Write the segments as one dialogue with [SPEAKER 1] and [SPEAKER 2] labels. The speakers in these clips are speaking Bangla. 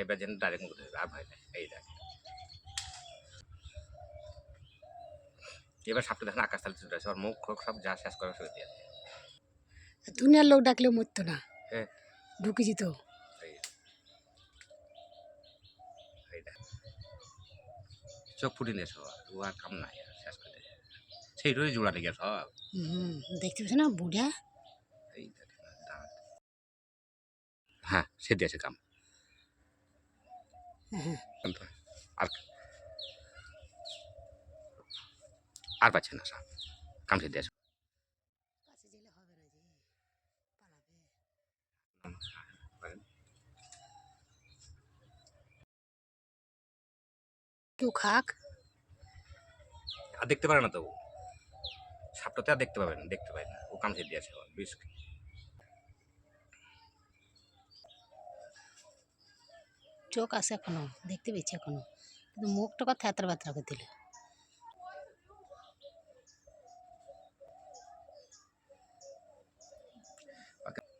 [SPEAKER 1] এবার যেন ডাইরেক্ট মুখ ধরবে আর ভয় নেই এই দেখ। এবার সাপটা দেখেন আকাশ তালে ছুটে আসে ওর মুখ খোক সব যা শেষ করে শুয়ে দিয়ে
[SPEAKER 2] দুনিয়ার লোক ডাকলেও মরতো না।
[SPEAKER 1] হ্যাঁ।
[SPEAKER 2] ঢুকে যেত
[SPEAKER 1] চোখ ফুটে নিয়ে সব ও আর কাম নাই আর শেষ করে দিয়ে সেইটাই জোড়া লেগে সব।
[SPEAKER 2] হুম দেখতে পাচ্ছ না বুড়া?
[SPEAKER 1] হ্যাঁ সে দিয়েছে কাম। আর আর পাচ্ছে না সাপ। কাম সে দিয়েছে
[SPEAKER 2] কাছে গেলে হবে না যে পালাবে কেউ খাক।
[SPEAKER 1] আর দেখতে পারে না তো। সাপটাতে আর দেখতে পাবে না দেখতে পায় না। ও কাম সে দিয়েছে বিষ
[SPEAKER 2] চোখ আছে এখনও দেখতে পেয়েছি এখনও। কিন্তু মুখটা কথা থ্যাতর বাতরা করে দিলে।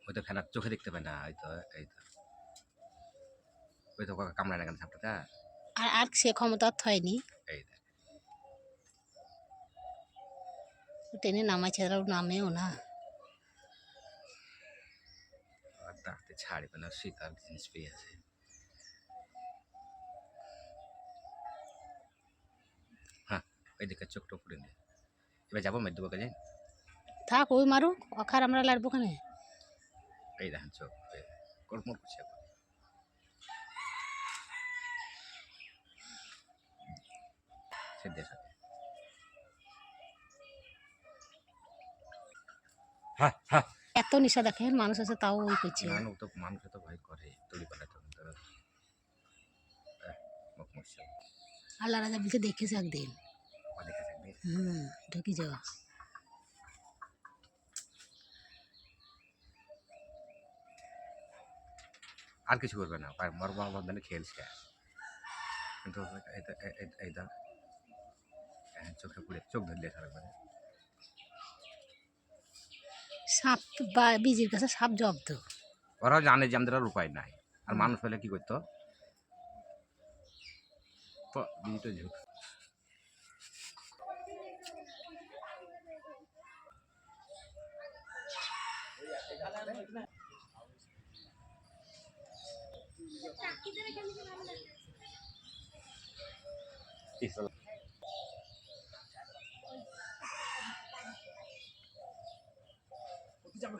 [SPEAKER 1] ওই তো ফেনার চোখে দেখতে পায় না এই তো এই তো। ওই তো কামড়ায় না কেন সাপটাতে
[SPEAKER 2] আর আর সে ক্ষমতা আর হয়নি।
[SPEAKER 1] এই
[SPEAKER 2] টেনে নামাই ছেড়াও নামেও না।
[SPEAKER 1] আর ছাড়বে না শীতার জিনিস পেয়েছে হ্যাঁ ওই দিকে চোখটা পুড়ে দিয়ে এবার যাব মেদ দেবো কাজে
[SPEAKER 2] থাক ওই মারুক অখার আমরা লাড়বো ওখানে
[SPEAKER 1] এই দেখেন চোখ কর্মর করছে হ্যাঁ হ্যাঁ
[SPEAKER 2] এত নিশা দেখেন মানুষ আছে তাও ওই করছে।
[SPEAKER 1] মানুষ তো মানুষ তো ভয় করে তৈরি। করে
[SPEAKER 2] আল্লাহ রাজা বলছে দেখেছে একদিন।
[SPEAKER 1] দেখে
[SPEAKER 2] হুম ঢুকে যাওয়া
[SPEAKER 1] আর কিছু করবে না মরবা বন্ধনে খেলছে। কিন্তু এইটা চোখে পুড়ে চোখ ধরলে সারা
[SPEAKER 2] সাপ বা বীজের কাছে সাপ জব্দ।
[SPEAKER 1] ওরাও জানে যে আমাদের আর উপায় নাই। আর মানুষ হলে কি করতো? বিজিটা ঝুঁক। যাব